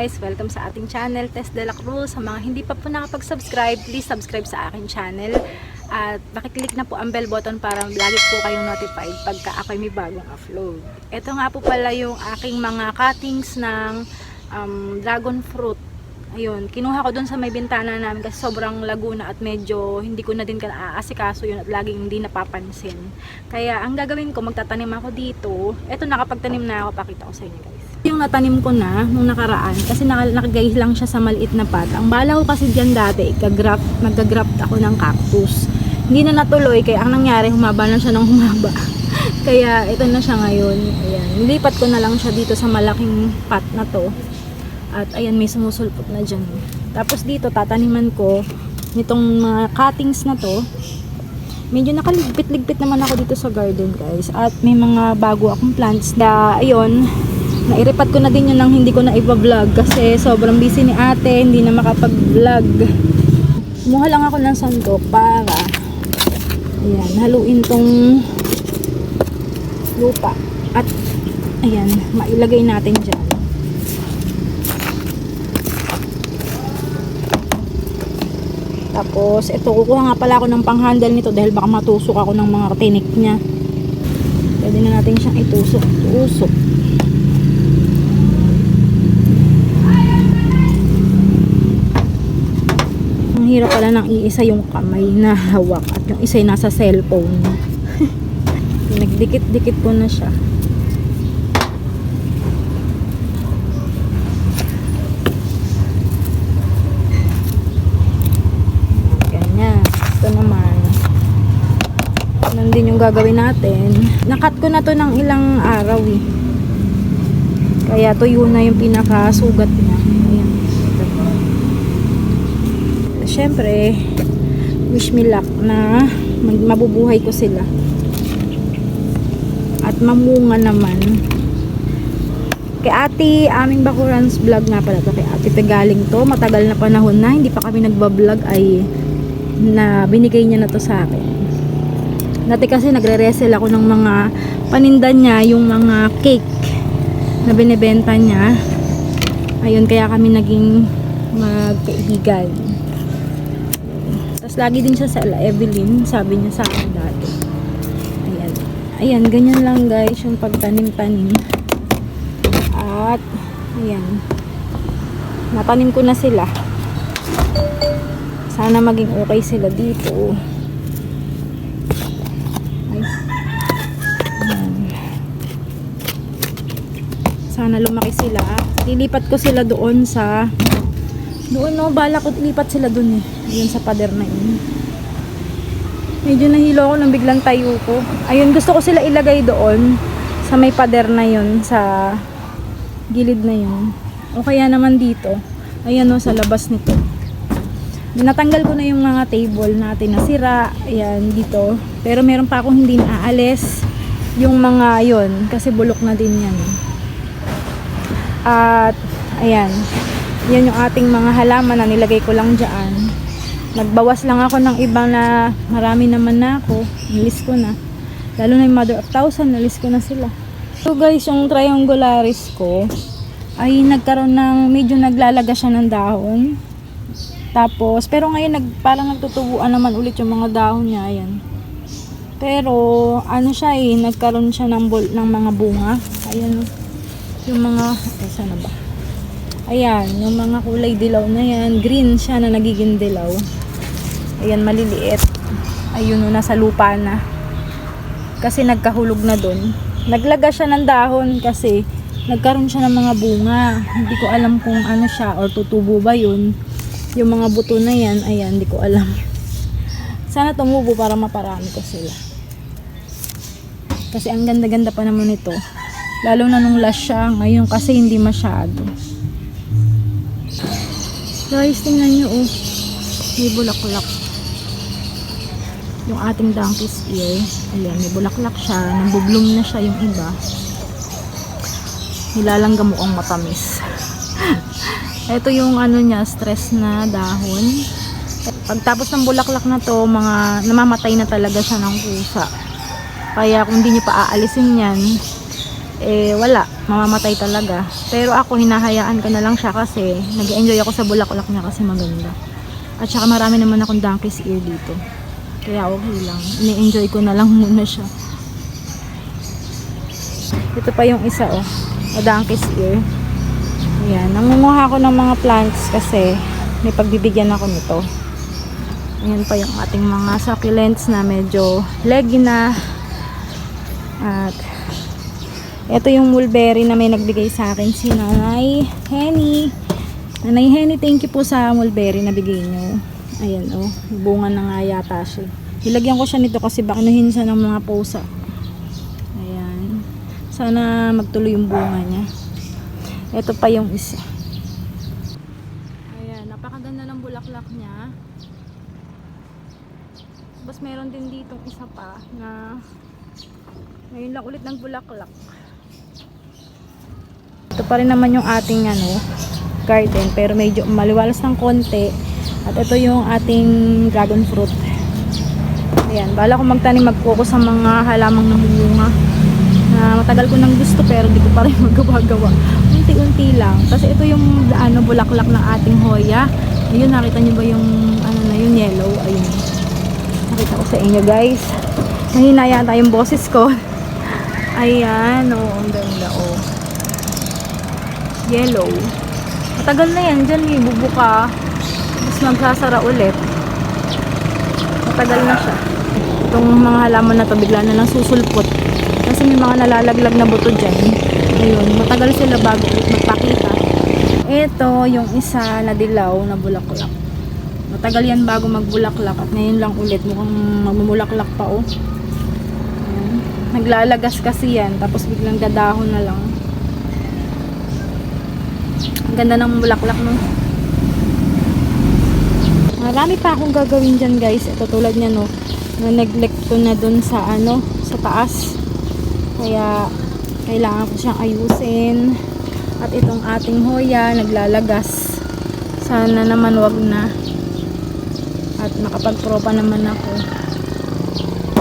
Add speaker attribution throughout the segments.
Speaker 1: guys! Welcome sa ating channel, Tess De La Cruz. Sa mga hindi pa po nakapag-subscribe, please subscribe sa aking channel. At pakiclick na po ang bell button para lagi po kayong notified pagka ako'y may bagong upload. Ito nga po pala yung aking mga cuttings ng um, dragon fruit. Ayun, kinuha ko dun sa may bintana namin kasi sobrang laguna at medyo hindi ko na din kaaasikaso yun at laging hindi napapansin. Kaya ang gagawin ko, magtatanim ako dito. Eto nakapagtanim na ako, pakita ko sa inyo guys. Yung natanim ko na nung nakaraan kasi naka, nakagayis lang siya sa maliit na pot. Ang bala ko kasi dyan dati, ikagraft, nagagraft ako ng cactus. Hindi na natuloy kaya ang nangyari, humaba na siya ng humaba. kaya ito na siya ngayon. Ayan, nilipat ko na lang siya dito sa malaking pot na to. At ayan, may sumusulpot na dyan. Tapos dito, tataniman ko nitong mga cuttings na to. Medyo nakaligpit-ligpit naman ako dito sa garden, guys. At may mga bago akong plants na, ayun, nairipat ko na din yun nang hindi ko na iba-vlog kasi sobrang busy ni ate, hindi na makapag-vlog. Kumuha lang ako ng sandok para, ayan, haluin tong lupa. At, ayan, mailagay natin dyan. Tapos, ito, kukuha nga pala ako ng pang-handle nito dahil baka matusok ako ng mga tinik niya. Pwede na natin siyang itusok. Tusok. Pala ng iisa yung kamay na hawak at yung isa nasa cellphone. Nagdikit-dikit ko na siya. Ganyan. Ito naman. Ganun din yung gagawin natin. Nakat ko na to ng ilang araw eh. Kaya tuyo na yung pinakasugat niya. Ayan. Siyempre, wish me luck na mabubuhay ko sila. At mamunga naman. Kay ate, aming Bakurans vlog nga pala to. Kay ate Pegaling to. Matagal na panahon na. Hindi pa kami nagbablog ay na binigay niya na to sa akin. Dati kasi nagre-resell ako ng mga paninda niya, yung mga cake na binebenta niya. Ayun, kaya kami naging magkaibigan. Tapos lagi din siya sa Evelyn, sabi niya sa akin dati. Ayan. Ayan, ganyan lang guys yung pagtanim-tanim. At, ayan. Natanim ko na sila. Sana maging okay sila dito. Ay. Sana lumaki sila. Lilipat ko sila doon sa doon no, bala ko ilipat sila doon eh. Yun sa pader na yun. Medyo nahilo ako nang biglang tayo ko. Ayun, gusto ko sila ilagay doon sa may pader na yun, sa gilid na yun. O kaya naman dito. Ayan no, sa labas nito. Natanggal ko na yung mga table natin na sira. Ayan, dito. Pero meron pa akong hindi naaalis. Yung mga yon kasi bulok na din yan. At, ayan. Yan yung ating mga halaman na nilagay ko lang dyan. Nagbawas lang ako ng iba na marami naman na ako. Nalis ko na. Lalo na yung mother of thousand, nalis ko na sila. So guys, yung triangularis ko ay nagkaroon ng medyo naglalaga siya ng dahon. Tapos, pero ngayon nag, parang nagtutubuan naman ulit yung mga dahon niya. Ayan. Pero, ano siya eh, nagkaroon siya ng, bul- ng mga bunga. Ayan. Yung mga, eh, sana ba? Ayan, yung mga kulay dilaw na yan. Green siya na nagiging dilaw. Ayan, maliliit. Ayun, no, nasa lupa na. Kasi nagkahulog na dun. Naglaga siya ng dahon kasi nagkaroon siya ng mga bunga. Hindi ko alam kung ano siya or tutubo ba yun. Yung mga buto na yan, ayan, hindi ko alam. Sana tumubo para maparami ko sila. Kasi ang ganda-ganda pa naman ito. Lalo na nung last siya, ngayon kasi hindi masyado. Guys, tingnan nyo oh. May bulaklak. Yung ating donkey's ear. Ayan, may bulaklak siya. Nambubloom na siya yung iba. Nilalanggam mo ang matamis. Ito yung ano niya, stress na dahon. Pagtapos ng bulaklak na to, mga namamatay na talaga siya ng pusa. Kaya kung hindi niyo pa yan, eh wala, mamamatay talaga. Pero ako, hinahayaan ko na lang siya kasi nag enjoy ako sa bulaklak niya kasi maganda. At saka marami naman akong donkey's ear dito. Kaya okay lang. Ini-enjoy ko na lang muna siya. Ito pa yung isa oh. O donkey's ear. Ayan. Nangunguha ako ng mga plants kasi may pagbibigyan ako nito. Ayan pa yung ating mga succulents na medyo leggy na. At ito yung mulberry na may nagbigay sa akin si Nanay Henny. Nanay Henny, thank you po sa mulberry na bigay nyo. Ayan oh, bunga na nga yata siya. Ilagyan ko siya nito kasi bakinuhin siya ng mga pusa. Ayan. Sana magtuloy yung bunga niya. Ito pa yung isa. Ayan, napakaganda ng bulaklak niya. Tapos meron din ditong isa pa na ngayon lang ulit ng bulaklak. Pa rin naman yung ating ano, garden pero medyo maliwalas ng konti. At ito yung ating dragon fruit. Ayan, bala ko magtanim mag-focus sa mga halamang namumunga. Na matagal ko nang gusto pero di ko pa rin magawa-gawa. Unti-unti lang. Kasi ito yung ano, bulaklak ng ating hoya. Ayun, nakita niyo ba yung ano na yun, yellow? Ayun. Nakita ko sa inyo guys. Mahina yata yung boses ko. Ayan, oh, ang ganda. Yellow. Matagal na yan, dyan may bubuka. Tapos magsasara ulit. Matagal na siya. Itong mga halaman na to, bigla na lang susulpot. Kasi may mga nalalaglag na buto dyan. Ayun, matagal sila bago magpakita. Ito, yung isa na dilaw na bulaklak. Matagal yan bago magbulaklak at ngayon lang ulit mukhang magmumulaklak pa oh. Ayan. Naglalagas kasi yan tapos biglang dadahon na lang. Ang ganda ng bulaklak no. Marami pa akong gagawin dyan guys. Ito tulad niya no. Na-neglect ko na dun sa ano, sa taas. Kaya kailangan ko siyang ayusin. At itong ating hoya naglalagas. Sana naman wag na. At nakapagpropa naman ako.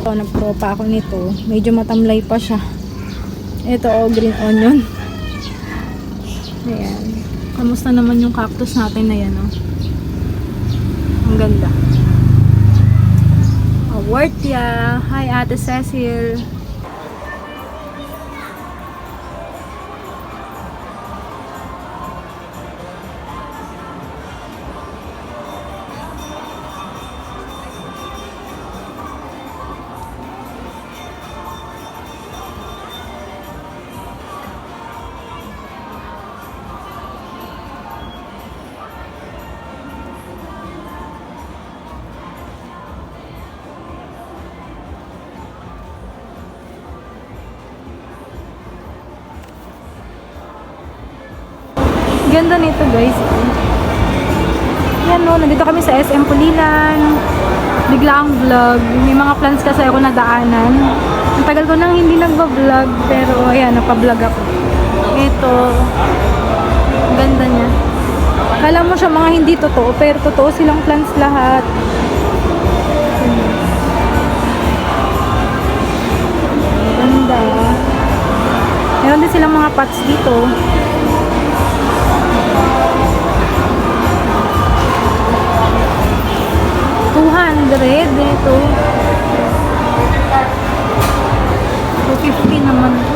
Speaker 1: Ito, nagpropa ako nito. Medyo matamlay pa siya. Ito, oh, green onion. Ayan. Kamusta naman yung cactus natin na yan, oh? Ang ganda. Oh, worth ya. Hi, Ate Cecil. Ganda nito guys. Yan no, nandito kami sa SM Pulilan. Bigla ang vlog. May mga plans kasi ako nadaanan. Ang tagal ko nang hindi nagba-vlog. Pero ayan, napablog ako. Ito. Ganda niya. Kala mo siya mga hindi totoo, pero totoo silang plants lahat. Ganda. Meron din silang mga pots dito. Two hundred dito. Two fifty naman. Ang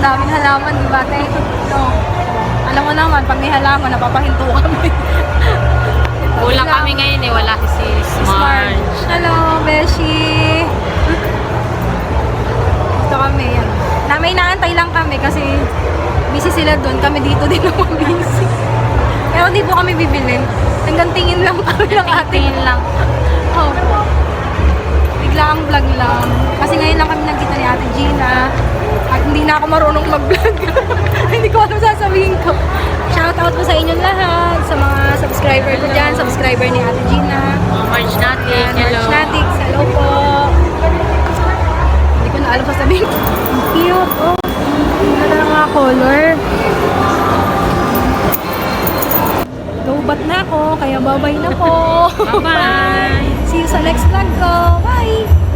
Speaker 1: Noon, daming halaman, di ba? Te? No. Alam mo naman, pag may halaman, napapahinto kami.
Speaker 2: Kulang kami ngayon eh. Wala si Smart.
Speaker 1: Hello, Beshi. Ito kami, yan. Na may naantay lang kami kasi busy sila doon. Kami dito din naman busy. Pero di po kami bibili. Hanggang tingin lang kami ng ating
Speaker 2: Tingin lang.
Speaker 1: Oh. Bigla ang vlog lang. Kasi ngayon lang kami nagkita ni Ate Gina. Hindi na ako marunong mag-vlog. hindi ko alam sasabihin ko. Shoutout po sa inyong lahat. Sa mga subscriber ko dyan. Subscriber ni Ate Gina.
Speaker 2: Natin.
Speaker 1: Ayan,
Speaker 2: Hello.
Speaker 1: March Natix. Hello po. Hindi ko na alam sasabihin. Ang cute. Oh. Ganda ng mga color. Lobat na ako, kaya babay na po.
Speaker 2: Bye-bye.
Speaker 1: See you sa next vlog ko. Bye!